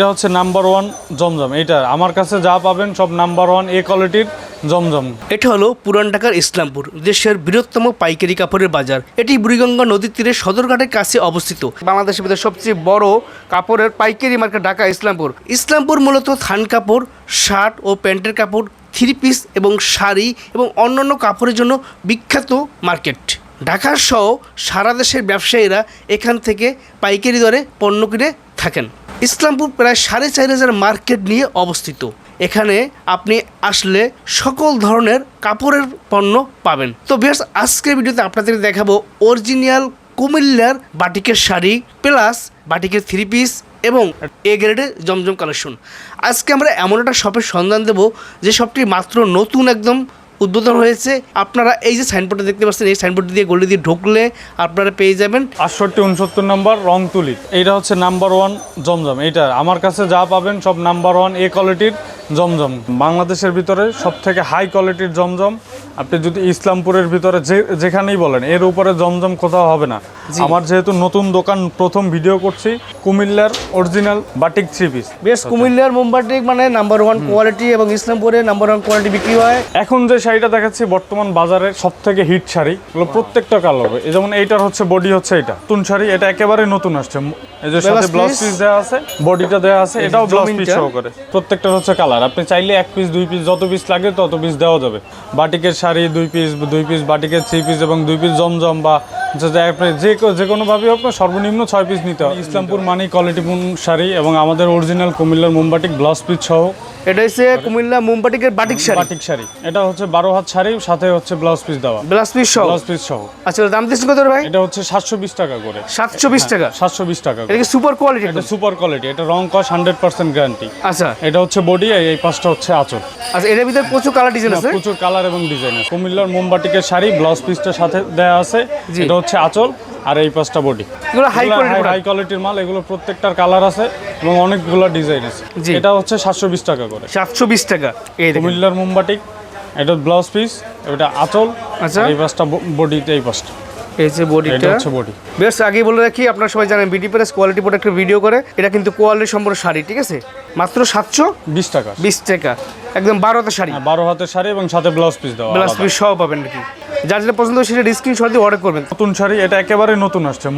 এটা হচ্ছে number one জমজম। এটা আমার কাছে যা পাবেন সব নাম্বার ওয়ান এ কোয়ালিটির জমজম। এটা হলো পুরান ঢাকার ইসলামপুর, দেশের বৃহত্তম পাইকারি কাপড়ের বাজার। এটি বুড়িগঙ্গা নদীর তীরে সদরঘাটের কাছে অবস্থিত। বাংলাদেশের ভিতরে সবচেয়ে বড় কাপড়ের পাইকারি মার্কেট ঢাকা ইসলামপুর। ইসলামপুর মূলত থান কাপড়, শার্ট ও প্যান্টের কাপড়, থ্রি পিস এবং শাড়ি এবং অন্যান্য কাপড়ের জন্য বিখ্যাত মার্কেট। ঢাকা সহ সারা দেশের ব্যবসায়ীরা এখান থেকে পাইকারি দরে পণ্য কিনে থাকেন। ইসলামপুর প্রায় সাড়ে চার হাজার মার্কেট নিয়ে অবস্থিত। এখানে আপনি আসলে সকল ধরনের কাপড়ের পণ্য পাবেন। তো বেশ আজকের ভিডিওতে আপনাদের দেখাবো অরিজিনাল কুমিল্লার বাটিকের শাড়ি প্লাস বাটিকের থ্রি পিস এবং এ গ্রেডের জমজম কালেকশন আজকে আমরা এমন একটা শপের সন্ধান দেব, যে শপটি মাত্র নতুন একদম উদ্বোধন হয়েছে। আপনারা এই যে সাইনবোর্ডটা দেখতে পাচ্ছেন, এই সাইনবোর্ড দিয়ে গলি দিয়ে ঢুকলে আপনারা পেয়ে যাবেন। আটষট্টি, উনসত্তর নম্বর রং তুলি এইটা হচ্ছে নাম্বার ওয়ান জমজম। এইটা আমার কাছে যা পাবেন সব নাম্বার ওয়ান এ কোয়ালিটির জমজম। বাংলাদেশের ভিতরে সব থেকে হাই কোয়ালিটির জমজম। আপনি যদি ইসলামপুরের ভিতরে যে যেখানেই বলেন এর উপরে জমজম কোথাও হবে না। আমার যেহেতু নতুন দোকান প্রথম ভিডিও করছি কুমিল্লার অরিজিনাল বাটিক থ্রি পিস বেশ কুমিল্লার মোমবাটিক মানে নাম্বার ওয়ান কোয়ালিটি এবং ইসলামপুরে নাম্বার ওয়ান কোয়ালিটি বিক্রি হয়। এখন যে শাড়িটা দেখাচ্ছি বর্তমান বাজারে সব থেকে হিট শাড়ি এগুলো প্রত্যেকটা কালার হবে যেমন এইটার হচ্ছে বডি হচ্ছে এটা। নতুন শাড়ি এটা একেবারে নতুন আসছে। এই যে সাথে ব্লাউজ পিস দেওয়া আছে বডিটা দেওয়া আছে এটাও ব্লাউজ পিস জমিনটা। সহকারে। প্রত্যেকটার হচ্ছে কালার আপনি চাইলে এক পিস দুই পিস যত পিস লাগে তত পিস দেওয়া যাবে। বাটিকের শাড়ি দুই পিস দুই পিস বাটিকের থ্রি পিস এবং দুই পিস জমজম বা যে যে আপনি যে কো- যে কোনোভাবে আপনার সর্বনিম্ন ছয় পিস নিতে হবে। ইসলামপুর মানি কোয়ালিটিপূর্ণ শাড়ি এবং আমাদের অরিজিনাল কুমিল্লার মোমবাটিক ব্লাউজ পিস সহ এটা হচ্ছে কুমিল্লা মোমবাটিকের বাটিক শাড়ি। বাটিক শাড়ি। এটা হচ্ছে বারো হাত শাড়ি সাথে হচ্ছে ব্লাউজ পিস দেওয়া। ব্লাউজ পিস সহ? ব্লাউজ পিস সহ। আচ্ছা দাম দিচ্ছেন কত ভাই? এটা হচ্ছে সাতশো বিশ টাকা করে। সাতশো বিশ টাকা। সাতশো বিশ টাকা এটা কি সুপার কোয়ালিটি এটা সুপার কোয়ালিটি এটা রং কস হান্ড্রেড পার্সেন্ট গ্যারান্টি আচ্ছা। এটা হচ্ছে বডি এই পাঁচটা হচ্ছে আঁচল। আচ্ছা এটার ভিতরে প্রচুর কালার ডিজাইন আছে? প্রচুর কালার এবং ডিজাইন আছে। কুমিল্লার মোমবাটিকের শাড়ি ব্লাউজ পিসটার সাথে দেওয়া আছে। এটা হচ্ছে আঁচল আর এই পাঁচটা বডি। এগুলো হাই কোয়ালিটি হাই কোয়ালিটির মাল এগুলো প্রত্যেকটার কালার আছে এবং অনেকগুলো ডিজাইন আছে। এটা হচ্ছে সাতশো বিশ টাকা করে। সাতশো বিশ টাকা। এই কুমিল্লার মোমবাটিক এটা ব্লাউজ পিস এটা আঁচল আচ্ছা। এই পাঁচটা বডিতে এই পাঁচটা। এই যে বডিটা বডি বেশ আগেই বলে রাখি আপনারা সবাই জানেন বিডি প্রেস কোয়ালিটি প্রোডাক্টের ভিডিও করে। এটা কিন্তু কোয়ালিটি সম্পূর্ণ শাড়ি ঠিক আছে? মাত্র সাতশো বিশ টাকা। বিশ টাকা। একদম বারো হাতের শাড়ি। হ্যাঁ, বারো হাতের শাড়ি এবং সাথে ব্লাউজ পিস দেওয়া ব্লাউজ পিস সহ পাবেন নাকি যার যেটা পছন্দ সেটা স্ক্রিনশট দিয়ে অর্ডার করবেন। নতুন শাড়ি এটা একেবারে নতুন আসছে।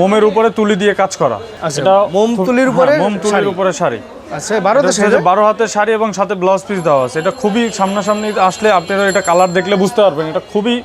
মোমের উপরে তুলি দিয়ে কাজ করা। আচ্ছা, এটা মোম তুলির উপরে হ্যাঁ, মোম তুলির উপরে শাড়ি। আচ্ছা বারো হাতের শাড়ি বারো হাতের শাড়ি এবং সাথে ব্লাউজ পিস দেওয়া আছে। এটা খুবই সামনাসামনি আসলে আপনারা এটা কালার দেখলে বুঝতে পারবেন। এটা খুবই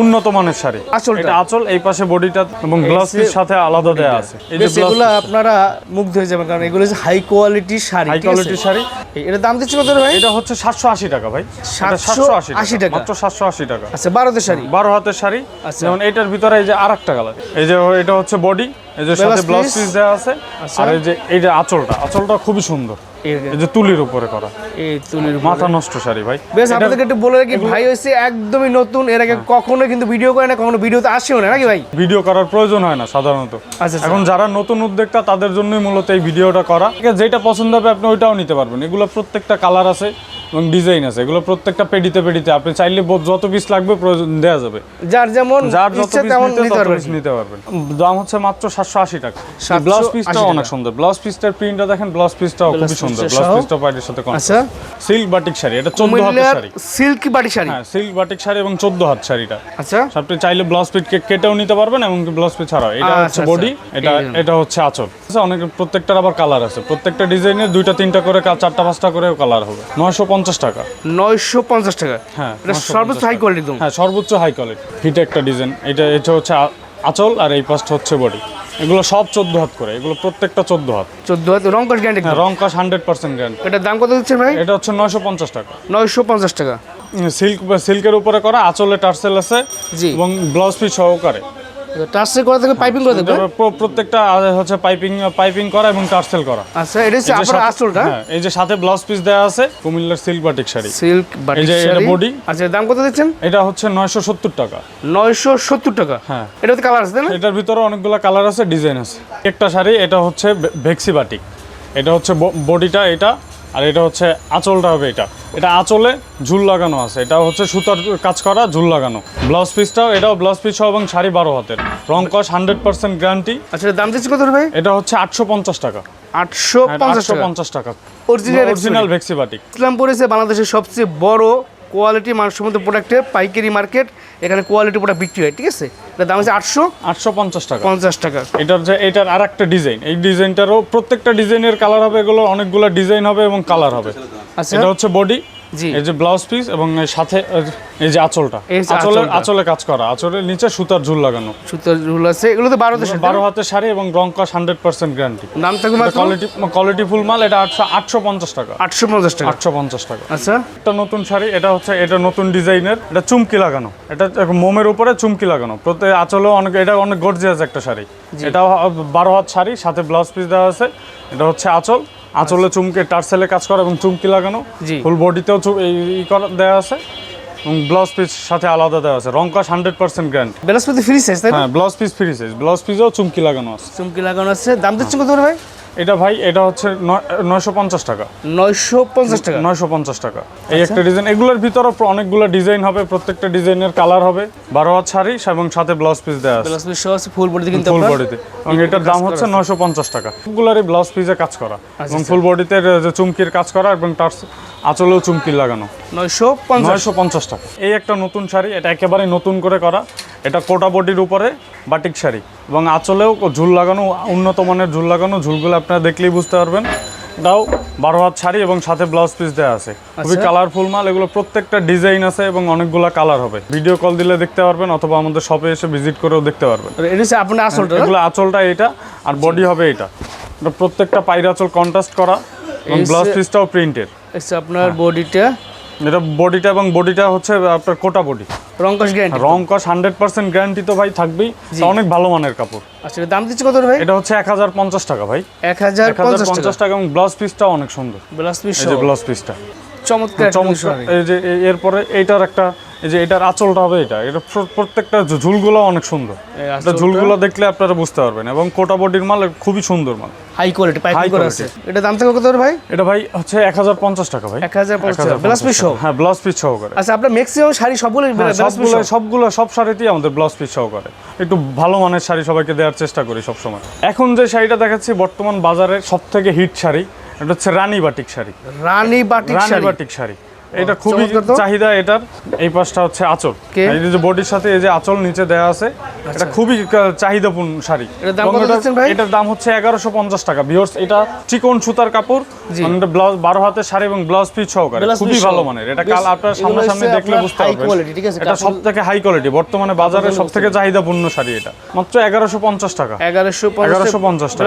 উন্নত মানের শাড়ি? এটা আঁচল এই পাশে বডিটা এবং পিস সাথে আলাদা দেওয়া আছে। এই যে এগুলো আপনারা মুগ্ধ হয়ে যাবেন কারণ এগুলো হচ্ছে হাই কোয়ালিটির শাড়ি হাই? কোয়ালিটির শাড়ি। এটা দাম দিচ্ছে কত ভাই? এটা হচ্ছে সাতশো আশি টাকা ভাই। এটা 780 টাকা। মাত্র সাতশো আশি টাকা। আচ্ছা বারো হাতের শাড়ি? বারো হাতের শাড়ি। আচ্ছা। যেমন এইটার ভিতরে এই যে আর একটা কালার এই যে এটা হচ্ছে বডি এই যে সাথে ব্লাউজ পিস দেওয়া আছে। আচ্ছা। আর এই যে এই যে আঁচলটা আঁচলটা খুবই সুন্দর। এই যে তুলির উপরে করা। এই তুলির মাথা নষ্ট শাড়ি ভাই। বেশ আপনাদেরকে একটু বলে রাখি ভাই হইছে একদমই নতুন এর আগে কখনো কিন্তু ভিডিও করে না কখনো ভিডিওতে আসেও না নাকি ভাই? ভিডিও করার প্রয়োজন হয় না সাধারণত। আচ্ছা, আচ্ছা। এখন যারা নতুন উদ্যোক্তা তাদের জন্যই মূলত এই ভিডিওটা করা। যেটা পছন্দ হবে আপনি ওইটাও নিতে পারবেন। এগুলো প্রত্যেকটা কালার আছে। এবং ডিজাইন আছে। এগুলো প্রত্যেকটা পেডিতে পেডিতে। আপনি চাইলে যত পিস লাগবে প্রয়োজন দেওয়া যাবে। যার যেমন যার যত পিস নিতে পারবেন। দাম হচ্ছে মাত্র সাতশো আশি টাকা। ব্লাউজ পিসটাও টাকা। অনেক সুন্দর। ব্লাউজ পিসটার প্রিন্টটা দেখেন ব্লাউজ পিসটাও খুবই সুন্দর। ব্লাউজ পিসটা পাইটের সাথে আচ্ছা। সিল্ক বাটিক শাড়ি এটা চোদ্দ কুমিল্লার শাড়ি। সিল্কি বাটি শাড়ি। হ্যাঁ সিল্ক বাটিক শাড়ি এবং চোদ্দ হাত শাড়িটা। আচ্ছা। আপনি চাইলে ব্লাউজ পিস কেটেও নিতে পারবেন এবং ব্লাউজ পিস ছাড়াও। এটা আচ্ছা, হচ্ছে আচ্ছা। বডি এটা এটা হচ্ছে আঁচল। আচ্ছা, অনেক প্রত্যেকটার আবার কালার আছে। প্রত্যেকটা ডিজাইনের দুইটা তিনটা করে চারটা পাঁচটা করে কালার হবে। নয়শো পঞ্চাশ টাকা। নয়শো পঞ্চাশ টাকা। হ্যাঁ এটা সর্বোচ্চ হাই কোয়ালিটি একদম। হ্যাঁ সর্বোচ্চ হাই কোয়ালিটি হিট একটা ডিজাইন এটা এটা হচ্ছে আঁচল আর এই পাশটা হচ্ছে বডি এগুলো সব চোদ্দ হাত করে। এগুলো প্রত্যেকটা চোদ্দ হাত। চোদ্দ হাজার রং কাজ গ্যারান্টি হ্যাঁ রং কাশ হান্ড্রেড পার্সেন্ট গ্যারান্টি এটার দাম কত দিচ্ছে ভাই? এটা হচ্ছে নয়শো পঞ্চাশ টাকা। নয়শো পঞ্চাশ টাকা। সিল্ক সিল্কের উপরে করা আঁচলে টার্সেল আছে জি। এবং ব্লাউজ পিস সহকারে। টার্সে করা থেকে পাইপিং করে দেবে প্রত্যেকটা হচ্ছে পাইপিং পাইপিং করা এবং টার্সেল করা। আচ্ছা এটা হচ্ছে আপনার আসলটা হ্যাঁ, এই যে সাথে ব্লাউজ পিস দেওয়া আছে কুমিল্লার সিল্ক বাটিক শাড়ি। সিল্ক এটা শাড়ি। আচ্ছা দাম কত দিচ্ছেন? এটা হচ্ছে নয়শো সত্তর টাকা। নয়শো সত্তর টাকা? হ্যাঁ। কালার আছে না? এটার ভিতরে অনেকগুলো কালার আছে ডিজাইন আছে। একটা শাড়ি এটা হচ্ছে ভে- ভেক্সি বাটিক এটা হচ্ছে বডিটা এটা আর এটা হচ্ছে আঁচলটা হবে এটা। এটা আঁচলে ঝুল লাগানো আছে। এটা হচ্ছে সুতার কাজ করা ঝুল লাগানো। ব্লাউজ পিসটাও এটাও ব্লাউজ পিস এবং শাড়ি বারো হাতের। রং কস হান্ড্রেড পার্সেন্ট গ্যারান্টি। আচ্ছা দাম দিচ্ছি কত ভাই? এটা হচ্ছে আটশো পঞ্চাশ টাকা। আটশো পঞ্চাশ টাকা? অরিজিনাল অরিজিনাল ভেক্সিবাটিক ইসলামপুর এসে বাংলাদেশের সবচেয়ে বড় কোয়ালিটি মানসম্মত প্রোডাক্টের পাইকারি মার্কেট এখানে কোয়ালিটি প্রোডাক্ট বিক্রি হয় ঠিক আছে? এটা দাম আছে আটশো আটশো পঞ্চাশ টাকা। পঞ্চাশ টাকা। এটার যে এটার আর একটা ডিজাইন এই ডিজাইনটারও প্রত্যেকটা ডিজাইনের কালার হবে এগুলো অনেকগুলো ডিজাইন হবে এবং কালার হবে। আচ্ছা। এটা হচ্ছে বডি এই যে ব্লাউজ পিস এবং সাথে এই যে আঁচলটা। এই আঁচলে কাজ করা। আঁচলের নিচে সুতার ঝুল লাগানো। সুতোর রুল আছে। এগুলো তো বারো বারো হাতের শাড়ি এবং রং কস হান্ড্রেড পার্সেন্ট গ্যারান্টি দাম থাকবে কোয়ালিটি কোয়ালিটি ফুল মাল এটা আটশো আটশো পঞ্চাশ টাকা। আটশো পঞ্চাশ টাকা। আটশো পঞ্চাশ টাকা। আচ্ছা। একটা নতুন শাড়ি এটা হচ্ছে এটা নতুন ডিজাইনের এটা চুমকি লাগানো। এটা মোমের উপরে চুমকি লাগানো। প্রত্যেক আঁচলেও অনেক এটা অনেক গর্জিয়াস একটা শাড়ি। এটা বারো হাত শাড়ি সাথে ব্লাউজ পিস দেওয়া আছে। এটা হচ্ছে আঁচল। আঁচলে চুমকে টার্সেলে কাজ করা এবং চুমকি লাগানো। ফুল বডিতেও এই ই করা দেওয়া আছে এবং ব্লাউজ পিস সাথে আলাদা দেওয়া আছে। রং কাশ hundred percent guarantee piece free size তাই না? হ্যাঁ blouse piece free size blouse পিসেও চুমকি লাগানো আছে। চুমকি লাগানো আছে। দাম দিচ্ছেন কত করে ভাই? এটা ভাই এটা হচ্ছে নয়শো পঞ্চাশ টাকা। নয়শো পঞ্চাশ টাকা? নয়শো পঞ্চাশ টাকা। এই একটা ডিজাইন এগুলোর ভিতরে অনেকগুলো ডিজাইন হবে প্রত্যেকটা ডিজাইনের কালার হবে বারো হাত শাড়ি এবং সাথে ব্লাউজ পিস দেওয়া আছে। বেলাসপতি সহ আছে ফুল বডিতে কিন্তু ফুল বডিতে এবং এটার দাম হচ্ছে নয়শো পঞ্চাশ টাকা। সবগুলোরই ব্লাউজ পিসে কাজ করা। এবং ফুল বডিতে যে চুমকির কাজ করা এবং তার আঁচলেও চুমকি লাগানো। নয়শো নয়শো পঞ্চাশ টাকা। এই একটা নতুন শাড়ি এটা একেবারে নতুন করে করা। এটা কোটা বডির উপরে বাটিক শাড়ি। এবং আঁচলেও ঝুল লাগানো উন্নত মানের ঝুল লাগানো ঝুলগুলো আপনারা দেখলেই বুঝতে পারবেন। এটাও বারো হাত শাড়ি এবং সাথে ব্লাউজ পিস দেওয়া আছে। খুবই আচ্ছা। কালারফুল মাল এগুলো প্রত্যেকটা ডিজাইন আছে এবং অনেকগুলো কালার হবে। ভিডিও কল দিলে দেখতে পারবেন অথবা আমাদের শপে এসে ভিজিট করেও দেখতে পারবেন। আপনার আসলটা এগুলো আঁচলটা এটা আর বডি হবে এটা। প্রত্যেকটা পায়ের আঁচল কন্ট্রাস্ট করা এবং ব্লাউজ পিসটাও প্রিন্টেড হচ্ছে আপনার বডিটা এটা বডিটা এবং বডিটা হচ্ছে আপনার কোটা বডি রংকশ গ্যারান্টি রং কস হান্ড্রেড পার্সেন্ট গ্যারান্টি তো ভাই থাকবেই। অনেক ভালো মানের কাপড়। আচ্ছা দাম দিচ্ছে কত ভাই? এটা হচ্ছে এক হাজার পঞ্চাশ টাকা ভাই। এক হাজার পঞ্চাশ টাকা। এবং ব্লাউজ পিসটা অনেক সুন্দর। ব্লাউজ পিস ব্লাউজ পিসটা চমৎকার চমৎকার। এই যে এরপরে এইটার একটা এই যে এটার আঁচলটা হবে এটা। এটা প্রত্যেকটা ঝুলগুলো অনেক সুন্দর। এটা ঝুলগুলো দেখলে আপনারা বুঝতে পারবেন। এবং কোটা বডির মাল খুবই সুন্দর মাল। হাই কোয়ালিটি High আছে। এটা দাম থাকবে কত ভাই? এটা ভাই হচ্ছে এক হাজার পঞ্চাশ টাকা ভাই। এক হাজার 1050 ব্লাউজ পিস সহ। হ্যাঁ ব্লাউজ পিস সহকারে। আচ্ছা আপনার ম্যাক্সিমাম শাড়ি সবগুলো হ্যাঁ, পিস সবগুলো সবগুলো সব শাড়িতেই আমাদের ব্লাউজ পিস সহকারে। একটু ভালো মানের শাড়ি সবাইকে দেওয়ার চেষ্টা করি সবসময়। এখন যে শাড়িটা দেখাচ্ছি বর্তমান বাজারে সব থেকে হিট শাড়ি। এটা হচ্ছে রানী বাটিক শাড়ি। রানী বাটিক শাড়ি। বাটিক শাড়ি। এটা খুবই চাহিদা এটার। এই পাশটা হচ্ছে আঁচল? এই যে বডির সাথে এই যে আঁচল নিচে দেওয়া আছে এটা খুবই চাহিদাপূর্ণ শাড়ি। এটার দাম হচ্ছে এগারোশো পঞ্চাশ টাকা। ভিওর্স এটা চিকন সুতার কাপড় জি। ব্লাউজ বারো হাতের শাড়ি এবং ব্লাউজ পিস সহকারে। খুবই ভালো মানের। এটা কাল আপনার সামনাসামনি দেখলে বুঝতে পারবেন? এটা সব থেকে হাই কোয়ালিটি বর্তমানে বাজারে সব থেকে চাহিদাপূর্ণ শাড়ি এটা। মাত্র এগারোশো পঞ্চাশ টাকা। এগারোশো এগারোশো পঞ্চাশ টাকা।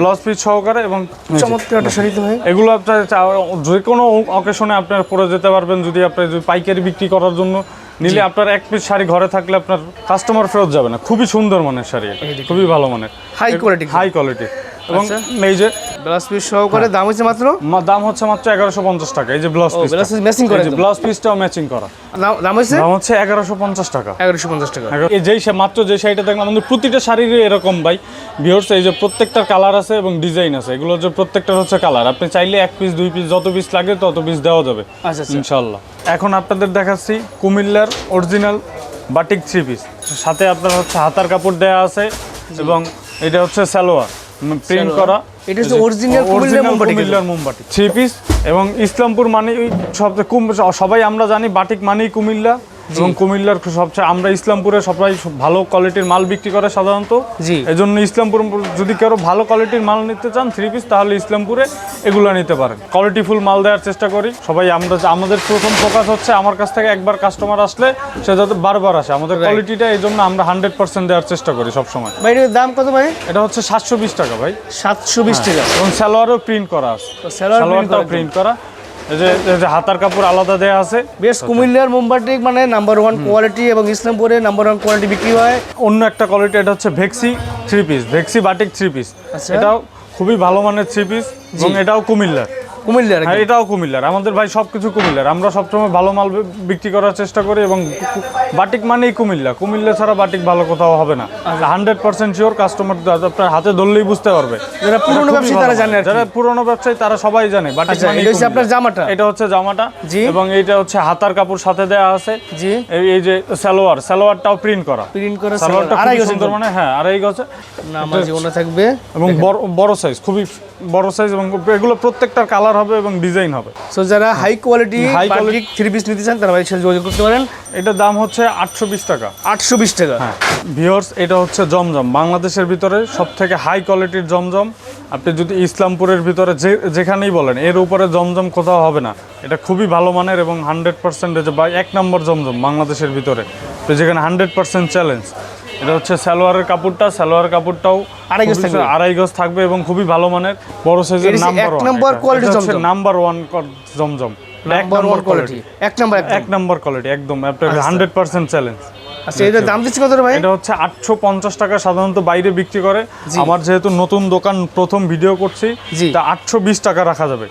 ব্লাউজ পিস হ্যাঁ সহকারে এবং চমৎকার শাড়ি এগুলো আপনার যে কোনো অকেশনে আপনার পরে যেতে পারবেন যদি আপনি যদি পাইকারি বিক্রি করার জন্য। নিলে আপনার এক পিস শাড়ি ঘরে থাকলে আপনার কাস্টমার ফেরত যাবে না। খুবই সুন্দর মানের শাড়ি খুবই ভালো মানের। হাই কোয়ালিটি হাই কোয়ালিটি এবং আচ্ছা। এই যে ব্লাউজ পিস সহকারে দাম হচ্ছে মাত্র? দাম হচ্ছে মাত্র এগারোশো পঞ্চাশ টাকা। এই যে blouse piece blouse piece matching করে ব্লাউজ পিসটাও ম্যাচিং করা। দাম- হচ্ছে? দাম হচ্ছে এগারোশো পঞ্চাশ টাকা। এগারোশো পঞ্চাশ টাকা। এই যেই মাত্র যে শাড়িটা দেখলাম আমাদের প্রতিটা শাড়িরই এরকম ভাই। ভিওর্স এই যে প্রত্যেকটার কালার আছে এবং ডিজাইন আছে। এগুলো যে প্রত্যেকটার হচ্ছে কালার আপনি চাইলে এক পিস দুই পিস যত পিস লাগে তত পিস দেওয়া যাবে। আচ্ছা আচ্ছা। ইনশাল্লাহ এখন আপনাদের দেখাচ্ছি কুমিল্লার অরিজিনাল বাটিক থ্রি পিস সাথে আপনার হচ্ছে হাতার কাপড় দেয়া আছে এবং এটা হচ্ছে সালোয়ার। প্রিন্ট করা। এটা হচ্ছে অরিজিনাল কুমিল্লার থ্রি পিস এবং ইসলামপুর মানে সব সবাই আমরা জানি বাটিক মানেই কুমিল্লা। এবং কুমিল্লার সবচেয়ে আমরা ইসলামপুরে সবাই ভালো কোয়ালিটির মাল বিক্রি করে সাধারণত। জি। এই জন্য ইসলামপুর যদি কেউ ভালো কোয়ালিটির মাল নিতে চান থ্রি পিস তাহলে ইসলামপুরে এগুলো নিতে পারেন। কোয়ালিটিফুল মাল দেওয়ার চেষ্টা করি। সবাই আমরা আমাদের প্রথম ফোকাস হচ্ছে আমার কাছ থেকে একবার কাস্টমার আসলে সে যাতে বারবার আসে। আমাদের কোয়ালিটিটা এই জন্য আমরা হান্ড্রেড পার্সেন্ট দেওয়ার চেষ্টা করি সবসময়। ভাই এটার দাম কত ভাই? এটা হচ্ছে সাতশো বিশ টাকা ভাই। সাতশো বিশ টাকা। এবং সালোয়ারও প্রিন্ট করা আছে। তো সালোয়ারটাও প্রিন্ট করা। হাতার কাপড় আলাদা দেওয়া আছে। বেশ কুমিল্লার মোমবাটিক মানে নাম্বার ওয়ান কোয়ালিটি এবং ইসলামপুরে নাম্বার ওয়ান কোয়ালিটি বিক্রি হয়। অন্য একটা কোয়ালিটি এটা হচ্ছে ভেক্সি থ্রি পিস ভেক্সি বাটিক থ্রি পিস আচ্ছা। এটাও খুবই ভালো মানের থ্রি পিস এবং এটাও কুমিল্লার। কুমিল্লার হ্যাঁ এটাও কুমিল্লার। আমাদের ভাই সবকিছু কুমিল্লার। আমরা সবসময় ভালো মাল বিক্রি করার চেষ্টা করি এবং বাটিক মানেই কুমিল্লা। কুমিল্লা ছাড়া বাটিক ভালো কোথাও হবে না। হান্ড্রেড পার্সেন্ট শিওর কাস্টমার আপনার হাতে ধরলেই বুঝতে পারবে। যারা পুরনো এটা ব্যবসায়ী তারা জানে যারা পুরনো ব্যবসায়ী তারা সবাই জানে বাটিক আচ্ছা, আপনার জামাটা? এটা হচ্ছে জামাটা। জি। এবং এইটা হচ্ছে হাতার কাপড় সাথে দেয়া আছে। জি। এই যে সালোয়ার সালোয়ারটাও প্রিন্ট করা। প্রিন্ট করে সালোয়ারটা আড়াই সুন্দর মানে হ্যাঁ আড়াই নামাজি ওনা থাকবে। এবং বড় বড় সাইজ খুবই বড় সাইজ এবং এগুলো প্রত্যেকটার কালার হবে এবং ডিজাইন হবে। সো যারা high quality high quality three piece নিতে চান তারা সাথে যোগাযোগ করতে পারেন। এটার দাম হচ্ছে আটশো বিশ টাকা। আটশো বিশ টাকা। হ্যাঁ। ভিওর্স এটা হচ্ছে জমজম। বাংলাদেশের ভিতরে সব থেকে হাই কোয়ালিটির জমজম। আপনি যদি ইসলামপুরের ভিতরে যে যেখানেই বলেন এর উপরে জমজম কোথাও হবে না। এটা খুবই ভালো মানের এবং হান্ড্রেড পার্সেন্টেজ বা এক নম্বর জমজম বাংলাদেশের ভিতরে। তো যেখানে হান্ড্রেড পার্সেন্ট চ্যালেঞ্জ এটা হচ্ছে সালোয়ারের কাপড়টা সালোয়ার কাপড়টাও আড়াই গজ থাকবে। আড়াই গজ থাকবে এবং খুবই ভালো মানের। বড় সাইজের নাম্বার number quality জমজম। নাম্বার ওয়ান জমজম। এক নাম্বার কোয়ালিটি এক নাম্বার এক নম্বর কোয়ালিটি একদম। হান্ড্রেড পার্সেন্ট চ্যালেঞ্জ আচ্ছা এটা দাম দিচ্ছি কত ভাই? এটা হচ্ছে আটশো পঞ্চাশ টাকা সাধারণত বাইরে বিক্রি করে। আমার যেহেতু নতুন দোকান প্রথম ভিডিও করছি তা আটশো বিশ টাকা রাখা যাবে।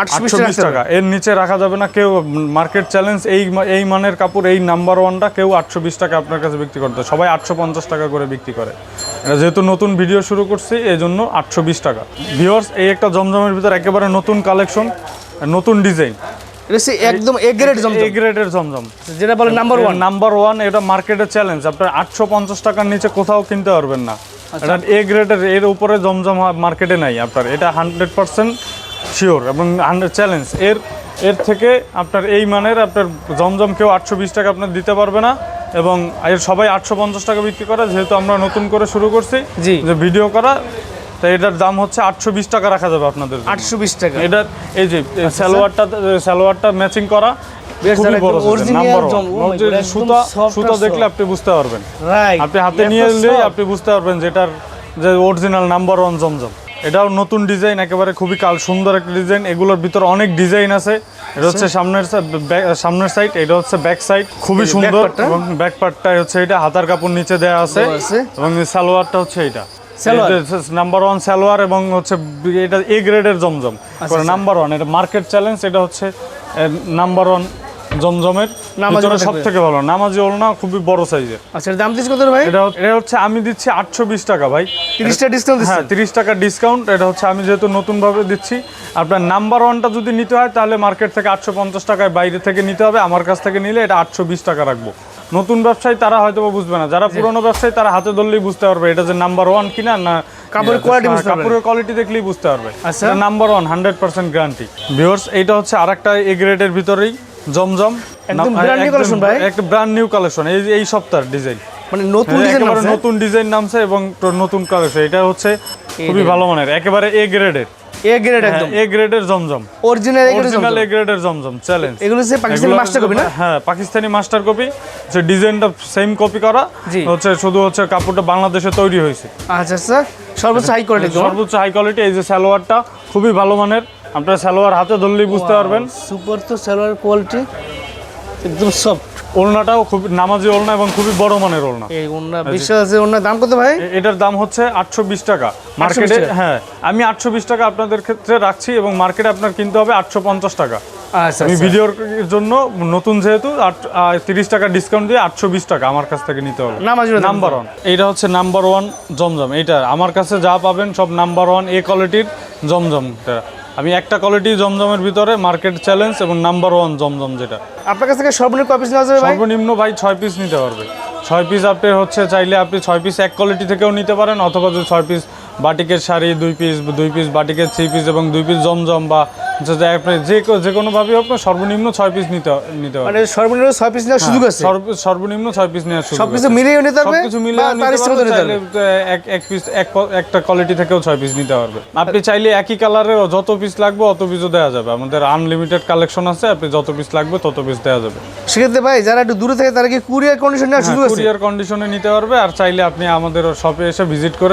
আটশো টাকা। এর নিচে রাখা যাবে না কেউ মার্কেট চ্যালেঞ্জ এই এই মানের কাপড় এই নাম্বার ওয়ানটা কেউ আটশো বিশ টাকা আপনার কাছে বিক্রি করতে সবাই আটশো পঞ্চাশ টাকা করে বিক্রি করে। এটা যেহেতু নতুন ভিডিও শুরু করছি এই জন্য আটশো বিশ টাকা। ভিওর্স এই একটা জমজমের ভিতর একেবারে নতুন কালেকশন নতুন ডিজাইন একদম এ গ্রেড জমজম। এ গ্রেডের জমজম। যেটা বলে নাম্বার ওয়ান নাম্বার ওয়ান এটা মার্কেটের চ্যালেঞ্জ আপনার আটশো পঞ্চাশ টাকার নিচে কোথাও কিনতে পারবেন না। এটা এ গ্রেডের এর উপরে জমজম মার্কেটে নাই আপনার। এটা হান্ড্রেড পার্সেন্ট শিওর এবং হান্ড্রেড চ্যালেঞ্জ এর এর থেকে আপনার এই মানের আপনার জমজম কেউ আটশো বিশ টাকা আপনার দিতে পারবে না এবং এর সবাই আটশো পঞ্চাশ টাকা বিক্রি করা যেহেতু আমরা নতুন করে শুরু করছি জি। যে ভিডিও করা তো এটার দাম হচ্ছে আটশো বিশ টাকা রাখা যাবে আপনাদের আটশো বিশ টাকা। এটার এই যে সালোয়ারটা সালোয়ারটা ম্যাচিং করা সুতা সুতা দেখলে আপনি বুঝতে পারবেন। আপনি হাতে নিয়ে আপনি বুঝতে পারবেন যেটার যে অরিজিনাল নাম্বার ওয়ান জমজম। এটাও নতুন ডিজাইন একেবারে খুবই কাল সুন্দর একটা ডিজাইন। এগুলোর ভিতর অনেক ডিজাইন আছে। এটা হচ্ছে সামনের সামনের সাইড এটা হচ্ছে ব্যাক সাইড খুবই সুন্দর? এবং ব্যাক পার্টটা হচ্ছে এটা হাতার কাপড় নিচে দেওয়া আছে। এবং সালোয়ারটা হচ্ছে এটা নাম্বার ওয়ান সালোয়ার এবং হচ্ছে এটা এ গ্রেডের জমজম। আচ্ছা। নাম্বার ওয়ান এটা মার্কেট চ্যালেঞ্জ এটা হচ্ছে নাম্বার ওয়ান জমজমের নামাজি ভিতরে সব থেকে ভালো। নামাজি ওলনা খুবই বড় সাইজের আচ্ছা দাম দিচ্ছি কত ভাই? এটা এটা হচ্ছে আমি দিচ্ছি আটশো বিশ টাকা ভাই। তিরিশটা ডিসকাউন্ট হ্যাঁ তিরিশ টাকা ডিসকাউন্ট এটা হচ্ছে আমি যেহেতু নতুনভাবে দিচ্ছি আপনার নাম্বার ওয়ানটা যদি নিতে হয় তাহলে মার্কেট থেকে আটশো পঞ্চাশ টাকায় বাইরে থেকে নিতে হবে। আমার কাছ থেকে নিলে এটা আটশো বিশ টাকা রাখব। নতুন ব্যবসায়ী তারা হয়তো বুঝবে না। যারা পুরনো ব্যবসায়ী তারা হাতে ধরলেই বুঝতে পারবে এটা যে নাম্বার ওয়ান কিনা না কাপড়ের quality হ্যাঁ। কাপড়ের কোয়ালিটি দেখলেই বুঝতে পারবে। আচ্ছা। Number one hundred percent guarantee viewers এইটা হচ্ছে আরেকটা এ গ্রেডের ভিতরেই। জমজম। একদম brand new collection ভাই। একটা ব্র্যান্ড নিউ কালেকশন এই এই সপ্তাহের ডিজাইন মানে নতুন হ্যাঁ, ডিজাইন একেবারে নতুন ডিজাইন নামছে এবং নতুন কালেকশন এটা হচ্ছে খুবই ভালো মানের একেবারে এ গ্রেডের এ গ্রেড একদম। এ গ্রেডের জমজম। অরিজিনাল অরিজিনাল এ গ্রেডের জমজম। চ্যালেঞ্জ এগুলো হচ্ছে পাকিস্তানি মাস্টার কপি না? হ্যাঁ পাকিস্তানি মাস্টার কপি যে ডিজাইনটা সেম কপি করা হচ্ছে শুধু হচ্ছে কাপড়টা বাংলাদেশে তৈরি হয়েছে। আচ্ছা আচ্ছা। সর্বোচ্চ হাই কোয়ালিটি সর্বোচ্চ হাই কোয়ালিটি এই যে সালোয়ারটা খুবই ভালো মানের। আপনার সালোয়ার হাতে ধরলেই বুঝতে পারবেন। সুপার তো সালোয়ার কোয়ালিটি একদম সফট ওলনাটাও খুব নামাজি ওলনা এবং খুবই বড় মানের ওলনা। এই ওন্না বিশ্বাস আছে ওন্নার দাম কত ভাই? এটার দাম হচ্ছে আটশো বিশ টাকা। মার্কেটে হ্যাঁ আমি আটশো বিশ টাকা আপনাদের ক্ষেত্রে রাখছি এবং মার্কেটে আপনার কিনতে হবে আটশো পঞ্চাশ টাকা। আচ্ছা আমি আচ্ছা। ভিডিওর জন্য নতুন যেহেতু তিরিশ টাকা ডিসকাউন্ট দিয়ে আটশো বিশ টাকা আমার কাছ থেকে নিতে হবে। নামাজি নাম্বার ওয়ান এইটা হচ্ছে নাম্বার ওয়ান জমজম। এইটা আমার কাছে যা পাবেন সব নাম্বার ওয়ান এ কোয়ালিটির জমজম। আমি একটা কোয়ালিটি জমজমের ভিতরে মার্কেট চ্যালেঞ্জ এবং নাম্বার ওয়ান জমজম যেটা। আপনার কাছ থেকে সর্বনিম্ন কপিস পিস নেওয়া যাবে ভাই? সর্বনিম্ন ভাই ছয় পিস নিতে পারবে। ছয় পিস আপনি হচ্ছে চাইলে আপনি ছয় পিস এক কোয়ালিটি থেকেও নিতে পারেন অথবা যদি ছয় পিস বাটিকের শাড়ি দুই পিস দুই পিস বাটিকের থ্রি পিস এবং দুই পিস জমজম বা আপনি যে কো- যে কোনোভাবেই হোক সর্বনিম্ন ছয় পিস নিতে নিতে মানে সর্বনিম্ন ছয় পিস নেওয়ার সুযোগ আছে? সর্বনিম্ন ছয় পিস নেওয়ার সুযোগ সবকিছু মিলিয়ে নিতে হবে? সবকিছু মিলিয়ে নিতে হবে? এক এক পিস এক একটা কোয়ালিটি থেকেও ছয় পিস নিতে পারবে। আপনি চাইলে একই কালারের যত পিস লাগবে অত পিসও দেওয়া যাবে। আমাদের আনলিমিটেড কালেকশন আছে আপনি যত পিস লাগবে তত পিস দেওয়া যাবে। সেক্ষেত্রে ভাই যারা একটু দূরে থাকে তারা কি কুরিয়ার কন্ডিশন নেওয়ার সুযোগ আছে? কুরিয়ার কন্ডিশনে নিতে পারবে আর চাইলে আপনি আমাদের শপে এসে ভিজিট করে